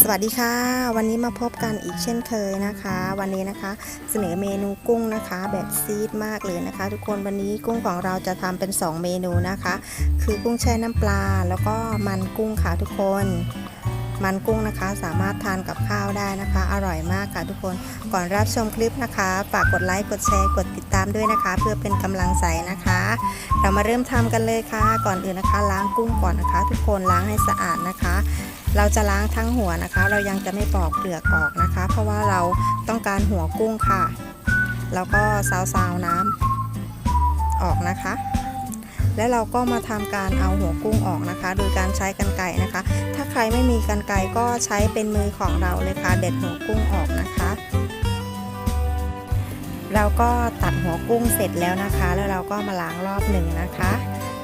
สวัสดีค่ะ วันนี้มาพบกันอีกเช่นเคยนะคะ วันนี้นะคะ เสนอเมนูกุ้งนะคะ แบบซีดมากเลยนะคะ ทุกคนวันนี้กุ้งของเราจะทำเป็น 2 เมนูนะคะ คือกุ้งแช่น้ำปลา แล้วก็มันกุ้งค่ะทุกคน มันกุ้งนะคะ สามารถทานกับข้าวได้นะคะ อร่อยมากค่ะทุกคนก่อนรับชมคลิปนะคะฝากกดไลค์กดแชร์กดติดตามด้วยนะคะ เพื่อเป็นกำลังใจนะคะ เรามาเริ่มทำกันเลยค่ะ ก่อนอื่นนะคะ ล้างกุ้งก่อนนะคะ ทุกคนล้างให้สะอาดนะคะ เราจะล้างทั้งหัวนะคะ เรายังจะไม่ปอกเปลือกออกนะคะ เพราะว่าเราต้องการหัวกุ้งค่ะ แล้วก็ซาวๆน้ำออกนะคะ แล้วเราก็มาทำการเอาหัวกุ้งออกนะคะ โดยการใช้กรรไกรนะคะ ถ้าใครไม่มีกรรไกรก็ใช้เป็นมือของเราเลยค่ะ เด็ดหัวกุ้งออกนะคะเราก็ตัดหัวกุ้งเสร็จแล้วนะคะ แล้วเราก็มาล้างรอบหนึ่งนะคะ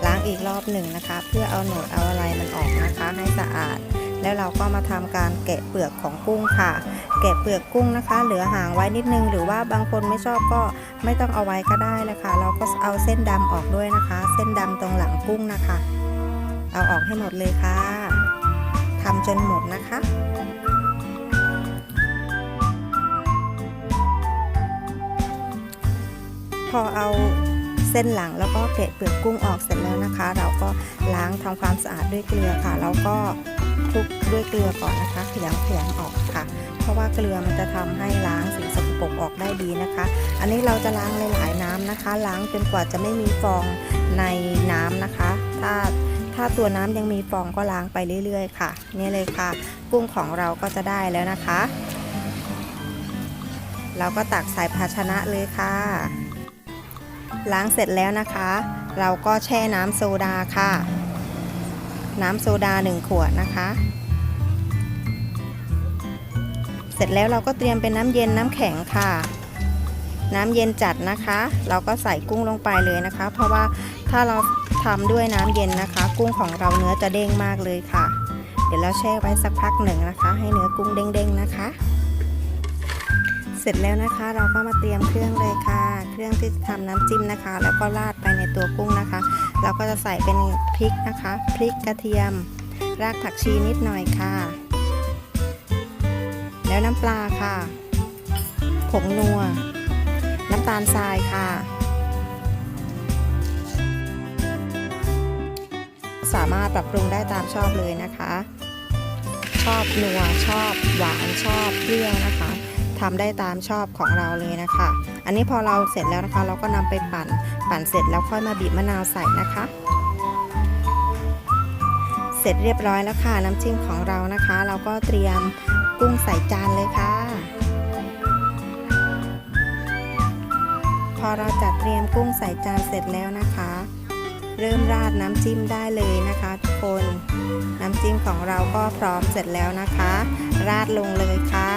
ล้างอีกรอบหนึ่งนะคะ เพื่อเอาหนวดเอาอะไรมันออกนะคะ ให้สะอาด แล้วเราก็มาทำการแกะเปลือกของกุ้งค่ะ แกะเปลือกกุ้งนะคะ เหลือหางไว้นิดนึง หรือว่าบางคนไม่ชอบก็ไม่ต้องเอาไว้ก็ได้เลยค่ะ เราก็เอาเส้นดำออกด้วยนะคะ เส้นดำตรงหลังกุ้งนะคะ เอาออกให้หมดเลยค่ะทำจนหมดนะคะพอเอาเส้นหลังแล้วก็แกะเปลือกกุ้งออกเสร็จแล้วนะคะ เราก็ล้างทำความสะอาดด้วยเกลือค่ะ แล้วก็ คลุกด้วยเกลือก่อนนะคะขยำขยำออกค่ะ เพราะว่าเกลือมันจะทำให้ล้างสิ่งสกปรกออกได้ดีนะคะ อันนี้เราจะล้างหลายๆน้ำนะคะ ล้างจนกว่าจะไม่มีฟองในน้ำนะคะ ถ้าถ้าตัวน้ำยังมีฟองก็ล้างไปเรื่อย ๆ ค่ะ นี่เลยค่ะ กุ้งของเราก็จะได้แล้วนะคะ เราก็ตักใส่ภาชนะเลยค่ะ ล้างเสร็จแล้วนะคะ เราก็แช่น้ำโซดาค่ะ น้ำโซดา 1 ขวดนะคะ เสร็จแล้วเราก็เตรียมเป็นน้ำเย็นน้ำแข็งค่ะ น้ำเย็นจัดนะคะ เราก็ใส่กุ้งลงไปเลยนะคะ เพราะว่าถ้าเราทำด้วยน้ำเย็นนะคะ กุ้งของเราเนื้อจะเด้งมากเลยค่ะ เดี๋ยวเราแช่ไว้สักพักหนึ่งนะคะ ให้เนื้อกุ้งเด้งๆนะคะ ร็จแล้วนะคะ เราก็มาเตรียมเครื่องเลยค่ะ เครื่องที่จะทำน้ำจิ้มนะคะ แล้วก็ราดไปในตัวกุ้งนะคะ เราก็จะใส่เป็นพริกนะคะพริกกระเทียม รากผักชีนิดหน่อยค่ะ แล้วน้ำปลาค่ะผงนัว น้ำตาลทรายค่ะ สามารถปรับปรุงได้ตามชอบเลยนะคะ ชอบนัวชอบหวานชอบเปรี้ยวนะคะ ทำได้ตามชอบของเราเลยนะคะ อันนี้พอเราเสร็จแล้วนะคะ เราก็นำไปปั่นปั่นเสร็จแล้วค่อยมาบีบมะนาวใส่นะคะ เสร็จเรียบร้อยแล้วค่ะน้ำจิ้มของเรานะคะ เราก็เตรียมกุ้งใส่จานเลยค่ะ พอเราจัดเตรียมกุ้งใส่จานเสร็จแล้วนะคะ เริ่มราดน้ำจิ้มได้เลยนะคะทุกคน น้ำจิ้มของเราก็พร้อมเสร็จแล้วนะคะ ราดลงเลยค่ะ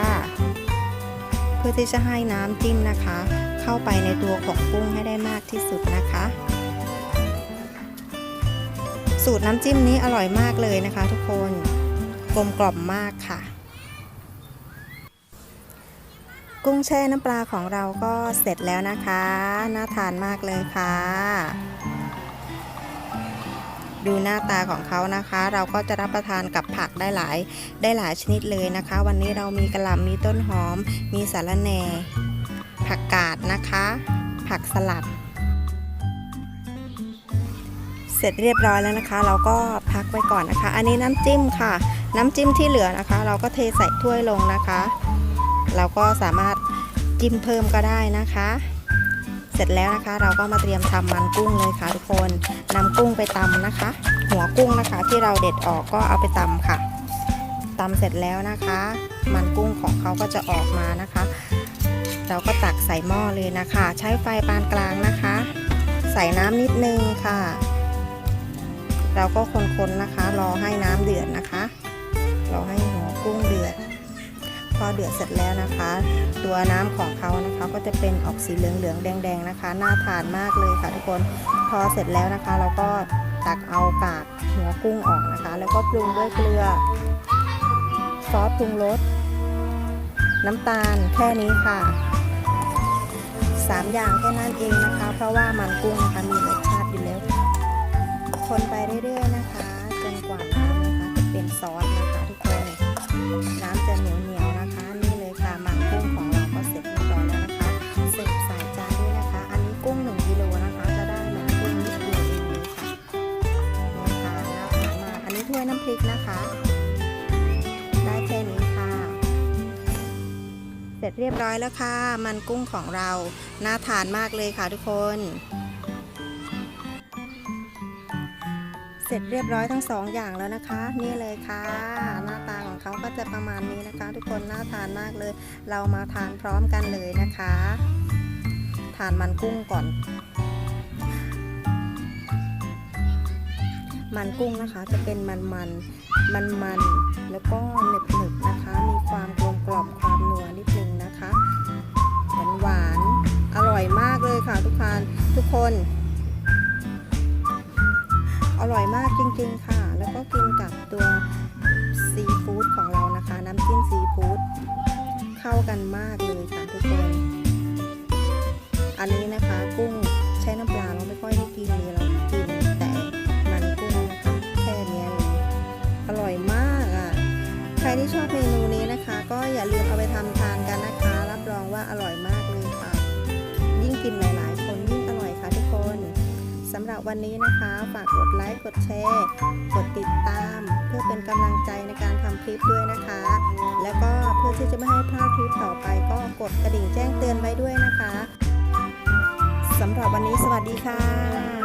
พื่อที่จะให้น้ำจิ้มนะคะ เข้าไปในตัวของกุ้งให้ได้มากที่สุดนะคะ สูตรน้ำจิ้มนี้อร่อยมากเลยนะคะ ทุกคนกลมกล่อมมากค่ะ กุ้งแช่น้ำปลาของเราก็เสร็จแล้วนะคะ น่าทานมากเลยค่ะ ดูหน้าตาของเขานะคะ เราก็จะรับประทานกับผักได้หลายได้หลายชนิดเลยนะคะ วันนี้เรามีกระหล่ำมีต้นหอม มีสาระแหน่ผักกาดนะคะ ผักสลัด เสร็จเรียบร้อยแล้วนะคะ เราก็พักไว้ก่อนนะคะ อันนี้น้ำจิ้มค่ะ น้ำจิ้มที่เหลือนะคะ เราก็เทใส่ถ้วยลงนะคะ เราก็สามารถจิ้มเพิ่มก็ได้นะคะ เสร็จแล้วนะคะ เราก็มาเตรียมทำมันกุ้งเลยค่ะทุกคนนำกุ้งไปตำนะคะ หัวกุ้งนะคะที่เราเด็ดออกก็เอาไปตำค่ะตำเสร็จแล้วนะคะ มันกุ้งของเขาก็จะออกมานะคะ เราก็ตักใส่หม้อเลยนะคะ ใช้ไฟปานกลางนะคะ ใส่น้ำนิดนึงค่ะ เราก็คนๆนะคะ รอให้น้ำเดือดนะคะรอให้หัวกุ้งเดือด อเดือดเสร็จแล้วนะคะ ตัวน้ำของเขานะคะก็จะเป็นออกสีเหลืองๆแดงๆนะคะ น่าทานมากเลยค่ะทุกคนพอเสร็จแล้วนะคะ เราก็ตักเอากากหัวกุ้งออกนะคะ แล้วก็ปรุงด้วยเกลือ ซอสปรุงรสน้ำตาลแค่นี้ค่ะสามอย่างแค่นั้นเองนะคะ เพราะว่ามันกุ้งนะคะมีรสชาติอยู่แล้ว คนไปเรื่อยๆนะคะ จนกว่าน้ำนะคะจะเป็นซอสนะคะทุกคน น้ำจะเหนียวเหนียว แค่นี้ค่ะ เสร็จเรียบร้อยแล้วค่ะ มันกุ้งของเรา น่าทานมากเลยค่ะทุกคน เสร็จเรียบร้อยทั้งสองอย่างแล้วนะคะ นี่เลยค่ะ หน้าตาของเขาก็จะประมาณนี้นะคะ ทุกคนน่าทานมากเลย เรามาทานพร้อมกันเลยนะคะ ทานมันกุ้งก่อน มันกุ้งนะคะ จะเป็นมันมันมันมันๆแล้วก็หนึบหนึบนะคะ มีความกลมกล่อมความนัวนิดนึงนะคะ หวานหวานอร่อยมากเลยค่ะทุกคนทุกคน อร่อยมากจริงๆค่ะ แล้วก็กินกับตัวซีฟู้ดของเรานะคะ น้ำจิ้มซีฟู้ดเข้ากันมากเลยค่ะทุกคน อันนี้นะคะ รที่ชอบเมนูนี้นะคะ ก็อย่าลืมเอาไปทำทานกันนะคะ รับรองว่าอร่อยมากเลยค่ะ ยิ่งกินหลาย ๆ คนยิ่งอร่อยค่ะทุกคนสำหรับวันนี้นะคะ ฝากกดไลค์ กดแชร์ กดติดตาม เพื่อเป็นกำลังใจในการทำคลิปด้วยนะคะ แล้วก็เพื่อที่จะไม่ให้พลาดคลิปต่อไป ก็กดกระดิ่งแจ้งเตือนไว้ด้วยนะคะสำหรับวันนี้สวัสดีค่ะ